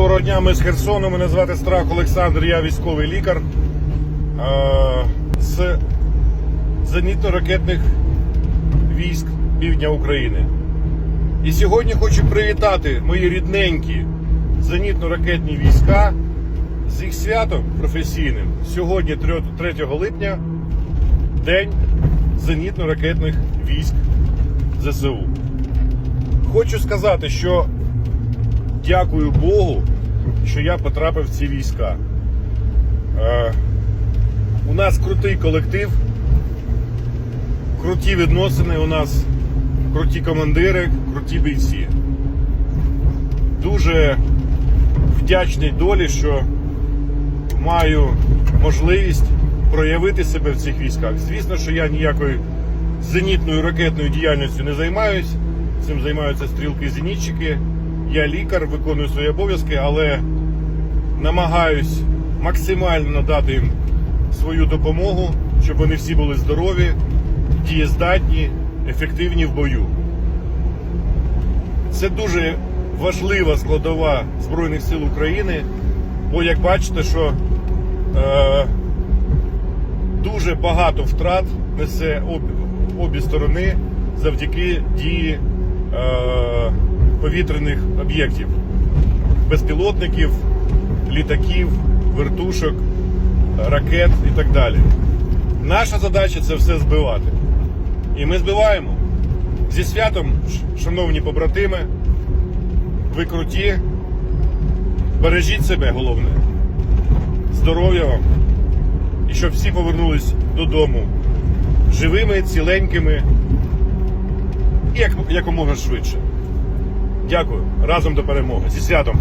Доброго дня, ми з Херсону. Мене звати Страх Олександр, я військовий лікар з зенітно-ракетних військ півдня України. І сьогодні хочу привітати мої рідненькі зенітно-ракетні війська з їх святом професійним. Сьогодні, 3 липня, День зенітно-ракетних військ ЗСУ. Хочу сказати, що дякую Богу, що я потрапив в ці війська. Е, у нас крутий колектив, круті відносини, у нас круті командири, круті бійці. Дуже вдячний долі, що маю можливість проявити себе в цих військах. Звісно, що я ніякою зенітною ракетною діяльністю не займаюсь. Цим займаються стрілки і зенітчики. Я лікар, виконую свої обов'язки, але намагаюсь максимально надати їм свою допомогу, щоб вони всі були здорові, дієздатні, ефективні в бою. Це дуже важлива складова Збройних сил України, бо як бачите, що е, дуже багато втрат несе об, обі сторони завдяки дії е, повітряних об'єктів, безпілотників, літаків, вертушок, ракет і так далі. Наша задача це все збивати. І ми збиваємо. Зі святом, шановні побратими, ви круті, бережіть себе головне, здоров'я вам, і щоб всі повернулись додому живими, ціленькими і як, якомога швидше. Дякую. Разом до перемоги. Зі святом!